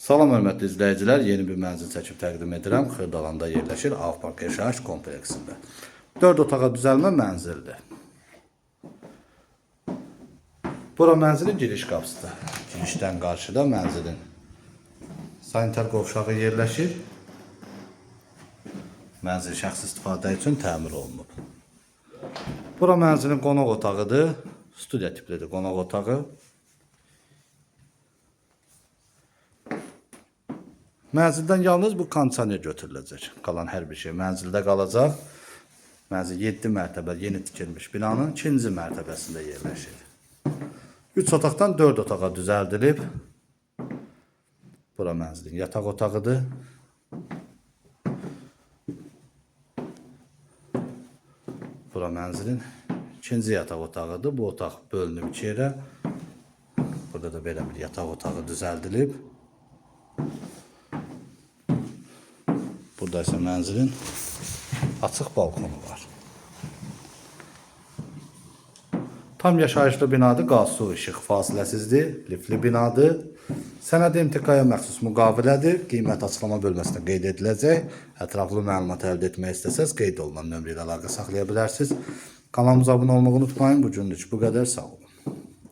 Salam hörmətli izləyicilər, yeni bir mənzil çəkib təqdim edirəm. Xırdalanda yerləşir Ağpark yaşayış kompleksində. 4 otağa düzəlmə mənzildir. Bura mənzilin giriş qapısıdır. Girişdən qarşıda mənzilin sanitar qovşağı yerləşir. Mənzil şəxsi istifadə üçün təmir olunub. Bura mənzilin qonaq otağıdır. Studiya tiplidir qonaq otağı. Mənzildən yalnız bu kondisioner götürüləcək. Qalan hər bir şey mənzildə qalacaq. Mənzil 7 mərtəbə yeni tikilmiş binanın 2-ci mərtəbəsində yerləşir. 3 otaqdan 4 otağa düzəldilib. Bura mənzilin yataq otağıdır. Bura mənzilin ikinci yataq otağıdır. Bu otaq bölünüb iki yerə. Burada da belə bir yataq otağı düzəldilib. Burada ise mənzilin açıq balkonu var. Tam yaşayışlı binadır, qaz, su, işıq fasiləsizdir, lifli binadır. Sənəd imtikaya məxsus müqavilədir, qiymət açıqlama bölməsində qeyd ediləcək. Ətraflı məlumat əldə etmək istəsəz qeyd olunan nömrə ilə əlaqə saxlaya bilərsiniz. Kanalımıza abunə olmağı unutmayın. Bu günlük bu qədər. Sağ olun.